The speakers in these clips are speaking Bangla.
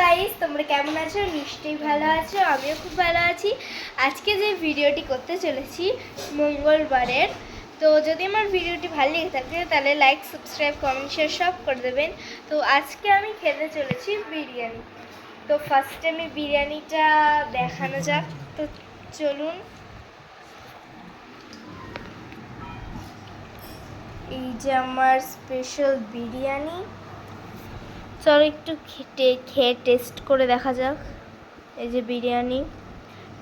গাইস, তোমরা কেমন আছো? নিশ্চয়ই ভালো আছো, আমিও খুব ভালো আছি। আজকে যে ভিডিওটি করতে চলেছি মঙ্গলবারের, তো যদি আমার ভিডিওটি ভালো লেগে থাকে, তাহলে লাইক সাবস্ক্রাইব কমেন্ট শেয়ার সব করে দেবেন। তো আজকে আমি খেতে চলেছি বিরিয়ানি। তো ফার্স্টে আমি বিরিয়ানিটা দেখানো যাক। তো চলুন। এই যে আমার স্পেশাল বিরিয়ানি। চলো একটু খেটে, খেয়ে টেস্ট করে দেখা যাক। এই যে বিরিয়ানি,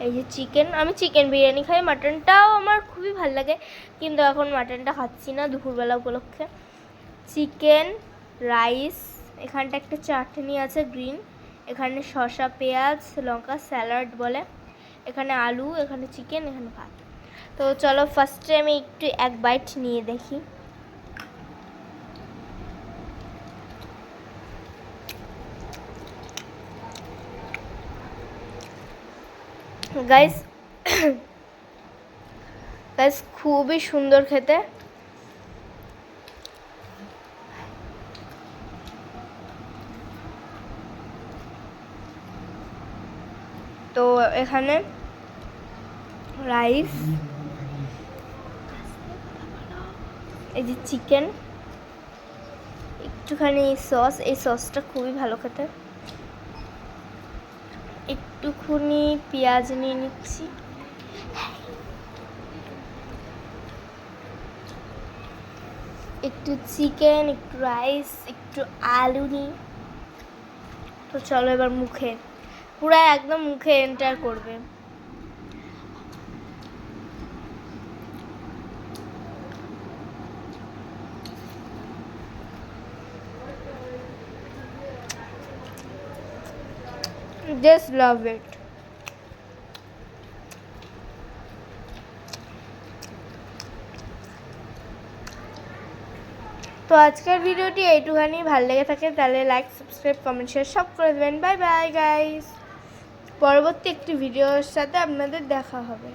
এই যে চিকেন আমি চিকেন বিরিয়ানি খাই মাটনটাও আমার খুবই ভালো লাগে, কিন্তু এখন মাটনটা খাচ্ছি না দুপুরবেলা উপলক্ষে। চিকেন রাইস এখানটা একটা চাটনি আছে গ্রিন এখানে শসা, পেঁয়াজ, লঙ্কা স্যালাড বলে। এখানে আলু, এখানে চিকেন এখানে ভাত। তো চলো ফার্স্টে আমি একটু এক বাইট নিয়ে দেখি। গাইস গাইস খুবই সুন্দর খেতে। তো এখানে রাইস এই যে চিকেন একটুখানি সস এই সসটা খুবই ভালো খেতে। একটুখানি পেঁয়াজ নিয়ে নিচ্ছি। একটু চিকেন, একটু রাইস, একটু আলু নিই তো চলো এবার মুখে। পুরো একদম মুখে এন্টার করবে। Just love it. তো আজকের ভিডিওটি এইটুখানি। ভালো লেগে থাকে তাহলে লাইক সাবস্ক্রাইব কমেন্ট শেয়ার সব করে দেবেন। বাই বাই গাইস পরবর্তী একটি ভিডিওর সাথে আপনাদের দেখা হবে।